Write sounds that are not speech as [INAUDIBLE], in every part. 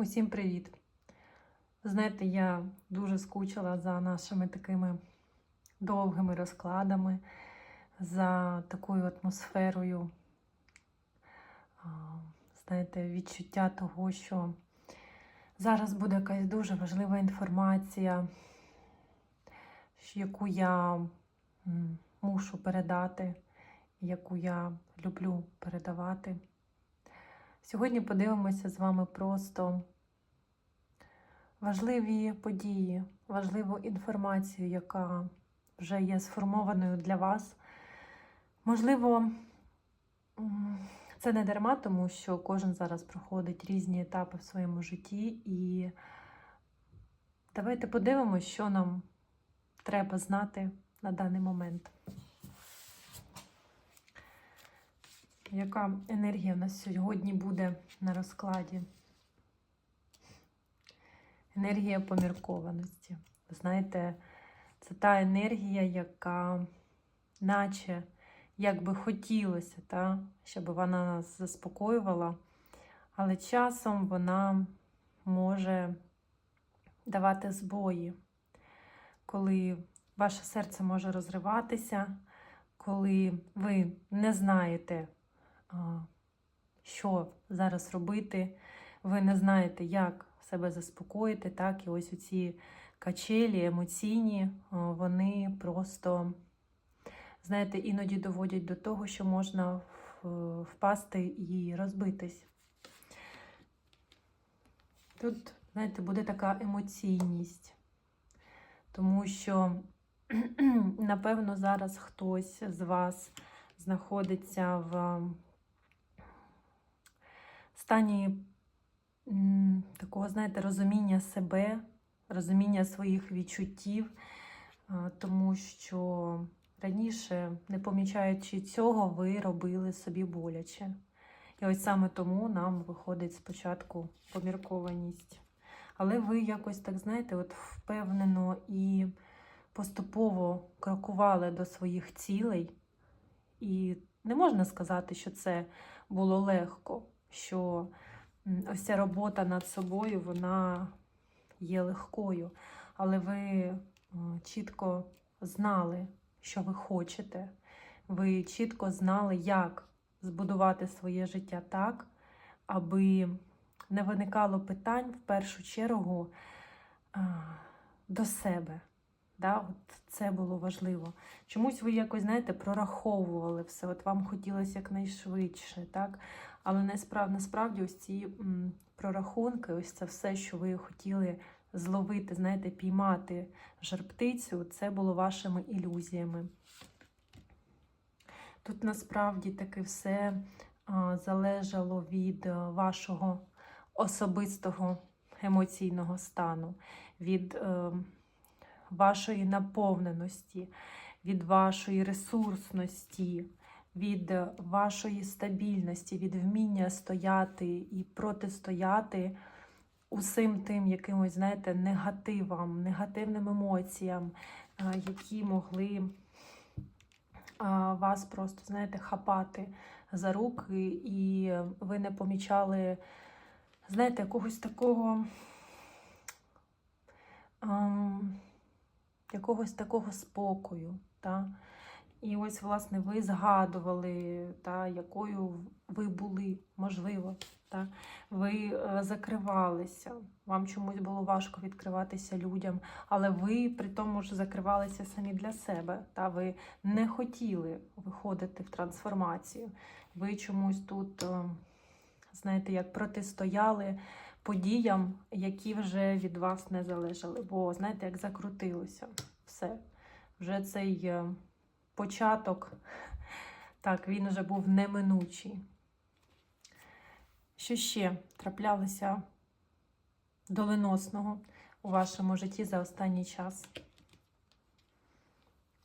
Усім привіт! Знаєте, я дуже скучила за нашими такими довгими розкладами, за такою атмосферою, знаєте, відчуття того, що зараз буде якась дуже важлива інформація, яку я мушу передати, яку я люблю передавати. Сьогодні подивимося з вами просто важливі події, важливу інформацію, яка вже є сформованою для вас. Можливо, це не дарма, тому що кожен зараз проходить різні етапи в своєму житті, і давайте подивимося, що нам треба знати на даний момент. Яка енергія у нас сьогодні буде на розкладі? Енергія поміркованості. Ви знаєте, це та енергія, яка, наче як би хотілося, та, щоб вона нас заспокоювала, але часом вона може давати збої, коли ваше серце може розриватися, коли ви не знаєте, що зараз робити, ви не знаєте, як себе заспокоїти, так, і ось ці качелі емоційні, вони просто, знаєте, іноді доводять до того, що можна впасти і розбитись. Тут, знаєте, буде така емоційність, тому що, [CLEARS THROAT] напевно, зараз хтось з вас знаходиться в стані такого, знаєте, розуміння себе, розуміння своїх відчуттів, тому що раніше, не помічаючи цього, ви робили собі боляче. І ось саме тому нам виходить спочатку поміркованість. Але ви якось так, знаєте, от впевнено і поступово крокували до своїх цілей. І не можна сказати, що це було легко, що ось ця робота над собою вона є легкою, але ви е, чітко знали, що ви хочете. Ви чітко знали, як збудувати своє життя так, аби не виникало питань в першу чергу до себе. Да, от це було важливо. Чомусь ви якось, знаєте, прораховували все, от вам хотілося якнайшвидше, так? Але насправді, ось ці прорахунки, ось це все, що ви хотіли зловити, знаєте, піймати жар-птицю, це було вашими ілюзіями. Тут насправді таки все залежало від вашого особистого емоційного стану, від е, вашої наповненості, від вашої ресурсності, від е, вашої стабільності, від вміння стояти і протистояти усім тим якимось, знаєте, негативам, негативним емоціям, е, які могли вас просто, знаєте, хапати за руки, і ви не помічали, знаєте, якогось такого. якогось такого спокою. Та? І ось, власне, ви згадували, та, якою ви були, можливо. Та? Ви е, закривалися, вам чомусь було важко відкриватися людям, але ви при тому ж закривалися самі для себе. Та? Ви не хотіли виходити в трансформацію. Ви чомусь тут, е, знаєте, як протистояли подіям, які вже від вас не залежали. Бо, знаєте, як закрутилося все. Вже цей е, початок, так, він вже був неминучий. Що ще траплялося доленосного у вашому житті за останній час?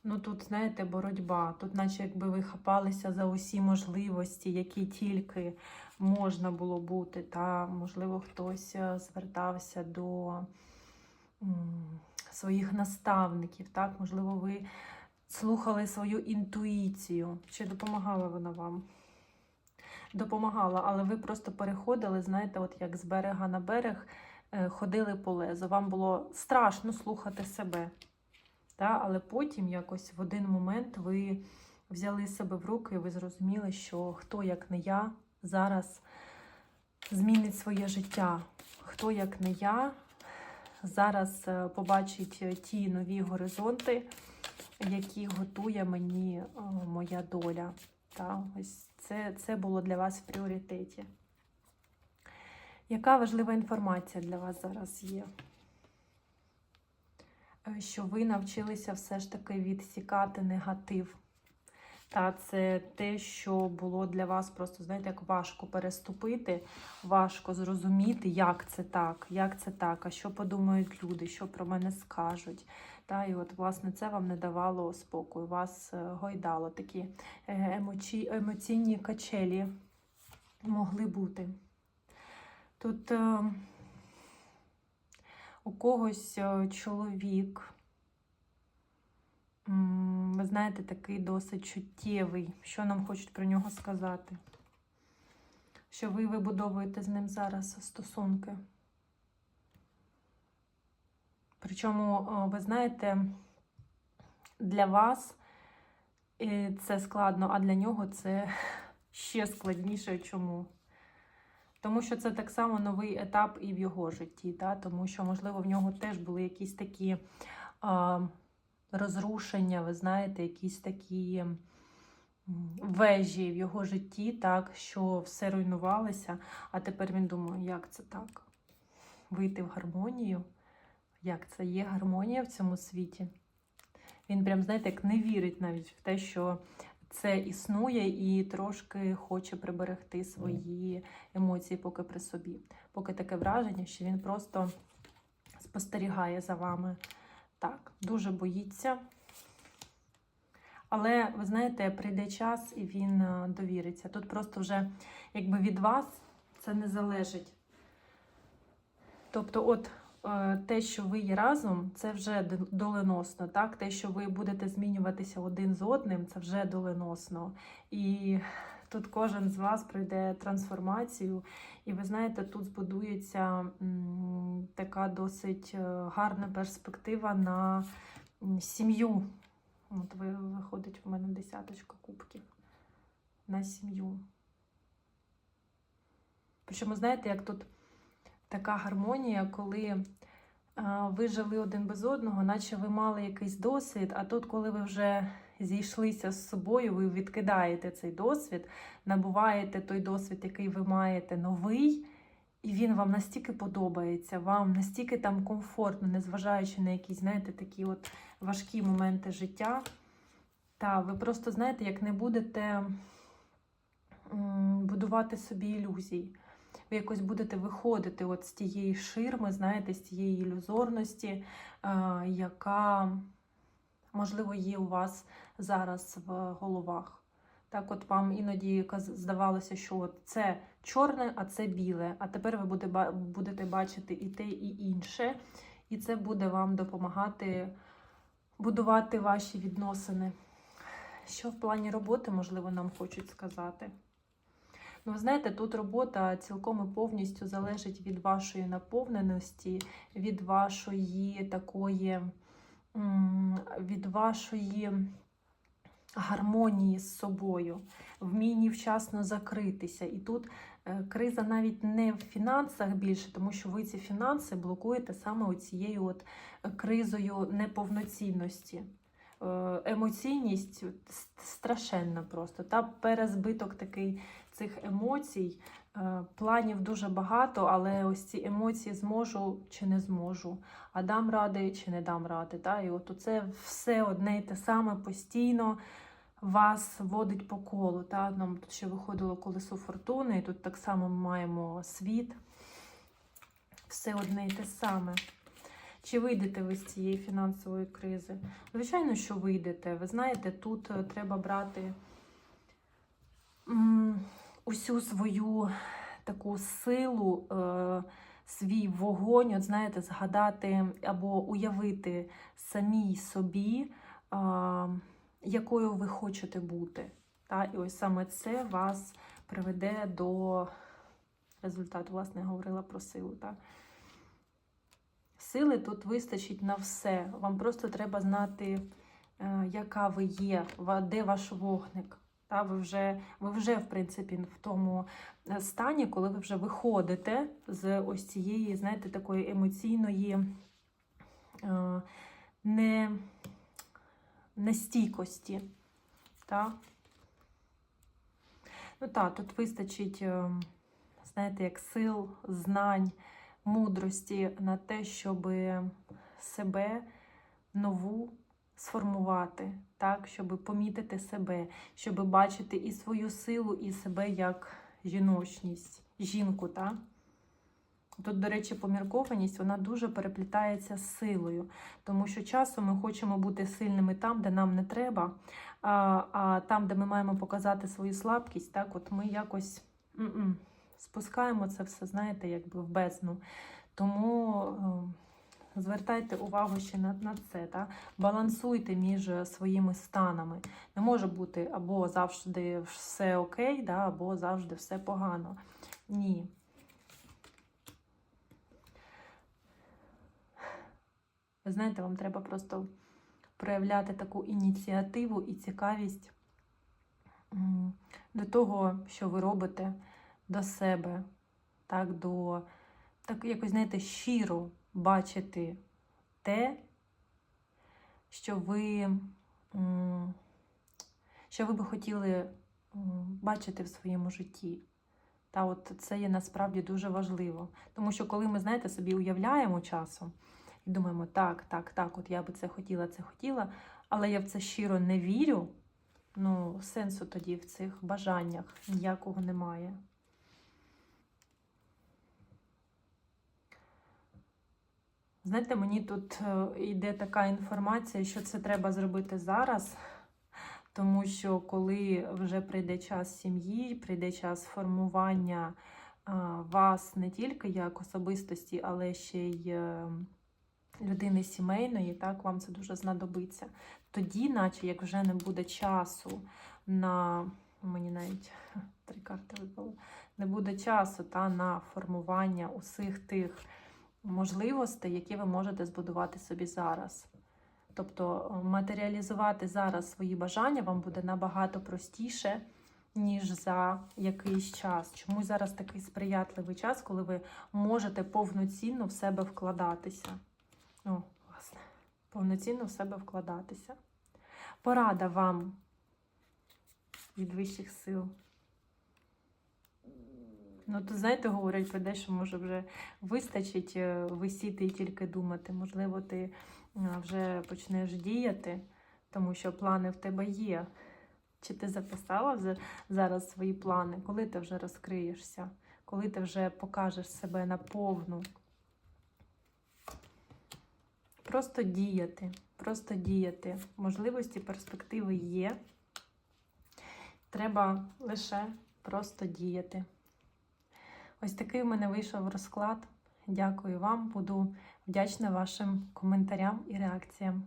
Ну тут, знаєте, боротьба. Тут, наче якби ви хапалися за усі можливості, які тільки можна було бути. Та, можливо, хтось е, звертався до своїх наставників. Так? Можливо, ви слухали свою інтуїцію. Чи допомагала вона вам? допомагала, але ви просто переходили, знаєте, от як з берега на берег е, ходили по лезу. Вам було страшно слухати себе. Та? Але потім якось в один момент ви взяли себе в руки і ви зрозуміли, що хто як не я зараз змінить своє життя. Хто як не я зараз е, побачить е, ті нові горизонти, які готує мені е, моя доля. Та, ось це, це було для вас в пріоритеті. Яка важлива інформація для вас зараз є? Е, Що ви навчилися все ж таки відсікати негатив. Та це те, що було для вас просто, знаєте, як важко переступити, важко зрозуміти, як це так, як це так, а що подумають люди, що про мене скажуть. Та, і от, власне, це вам не давало спокою, вас е, гойдало такі е, емоці... емоційні качелі могли бути. Тут е, у когось чоловік, ви знаєте, такий досить чуттєвий. Що нам хочуть про нього сказати? Що ви вибудовуєте з ним зараз стосунки? Причому, ви знаєте, для вас е, це складно, а для нього це [LAUGHS] ще складніше. Чому? Тому що це так само новий етап і в його житті, та? тому що, можливо, в нього теж були якісь такі а, розрушення, ви знаєте, якісь такі вежі в його житті, так, що все руйнувалося, а тепер він думає, як це так? Вийти в гармонію? Як це є гармонія в цьому світі? Він прям, знаєте, як не вірить навіть в те, що це існує, і трошки хоче приберегти свої емоції поки при собі. Поки таке враження, що він просто спостерігає за вами. Так, дуже боїться. Але ви знаєте, прийде час і він е, довіриться. Тут просто вже якби від вас це не залежить. Тобто, от те, що ви є разом, це вже доленосно. Так? Те, що ви будете змінюватися один з одним, це вже доленосно. І тут кожен з вас пройде трансформацію. І ви знаєте, тут збудується така досить е, гарна перспектива на сім'ю. От ви виходить в мене десяточка кубків на сім'ю. Причому, знаєте, як тут така гармонія, коли ви жили один без одного, наче ви мали якийсь досвід, а тут, коли ви вже зійшлися з собою, ви відкидаєте цей досвід, набуваєте той досвід, який ви маєте новий, і він вам настільки подобається, вам настільки там комфортно, незважаючи на якісь, знаєте, такі от важкі моменти життя. Та ви просто знаєте, як не будете будувати собі ілюзій. Ви якось будете виходити от з тієї ширми, знаєте, з тієї ілюзорності, е, яка, можливо, є у вас зараз в головах. Так, от вам іноді здавалося, що от це чорне, а це біле. А тепер ви будете бачити і те, і інше. І це буде вам допомагати будувати ваші відносини. Що в плані роботи, можливо, нам хочуть сказати? Ну, ви знаєте, тут робота цілком і повністю залежить від вашої наповненості, від вашої такої, від вашої гармонії з собою, вмінні вчасно закритися. І тут е, криза навіть не в фінансах більше, тому що ви ці фінанси блокуєте саме цією от кризою неповноцінності. Е, Емоційність страшенна просто. Та перезбиток такий цих емоцій. Е, Планів дуже багато, але ось ці емоції зможу чи не зможу, а дам ради чи не дам ради. Та? І от це все одне й те саме постійно вас водить по колу. Та? Нам тут ще виходило колесо фортуни, і тут так само ми маємо світ. Все одне й те саме. Чи вийдете ви з цієї фінансової кризи? Звичайно, що вийдете. Ви знаєте, тут е, треба брати усю свою таку силу, е, свій вогонь, от знаєте, згадати або уявити самій собі, якою ви хочете бути. Та? І ось саме це вас приведе до результату. Власне, я говорила про силу. Так? Сили тут вистачить на все. Вам просто треба знати, е, яка ви є, де ваш вогник. Та, ви, вже, ви вже, в принципі, в тому е, стані, коли ви вже виходите з ось цієї, знаєте, такої емоційної е, не, нестійкості. Та? Ну так, тут вистачить, е, знаєте, як сил, знань, мудрості на те, щоб себе нову сформувати, так, щоб помітити себе, щоб бачити і свою силу, і себе як жіночність, жінку. Так? Тут, до речі, поміркованість вона дуже переплітається з силою, тому що часом ми хочемо бути сильними там, де нам не треба, а, а там, де ми маємо показати свою слабкість, так, от ми якось м-м, спускаємо це все, знаєте, якби в бездну. Тому е, звертайте увагу ще на, на це. Так? Балансуйте між своїми станами. Не може бути або завжди все окей, да, або завжди все погано. Ні. Ви знаєте, вам треба просто проявляти таку ініціативу і цікавість до того, що ви робите, до себе, так, до так якось, знаєте, щиро бачити те, що ви, що ви би хотіли бачити в своєму житті. Та от це є насправді дуже важливо. Тому що коли ми, знаєте, собі уявляємо часом і думаємо, так, так, так, от я би це хотіла, це хотіла, але я в це щиро не вірю, ну, сенсу тоді в цих бажаннях ніякого немає. Знаєте, мені тут е, йде така інформація, що це треба зробити зараз, тому що коли вже прийде час сім'ї, прийде час формування вас не тільки як особистості, але ще й е, людини сімейної, так, вам це дуже знадобиться. Тоді, наче як вже не буде часу на мені навіть три карти випало, не буде часу та, на формування усіх тих можливостей, які ви можете збудувати собі зараз. Тобто е, матеріалізувати зараз свої бажання вам буде набагато простіше, ніж за якийсь час. Чому зараз такий сприятливий час, коли ви можете повноцінно в себе вкладатися? О, власне, повноцінно в себе вкладатися. Порада вам від вищих сил. Ну, то знаєте, говорять про те, що може вже вистачить е, висіти і тільки думати. Можливо, ти е, вже почнеш діяти, тому що плани в тебе є. Чи ти записала вже зараз свої плани? Коли ти вже розкриєшся? Коли ти вже покажеш себе наповну? Просто діяти, просто діяти. Можливості, перспективи є. Треба лише просто діяти. Ось такий у мене вийшов розклад. Дякую вам. Буду вдячна вашим коментарям і реакціям.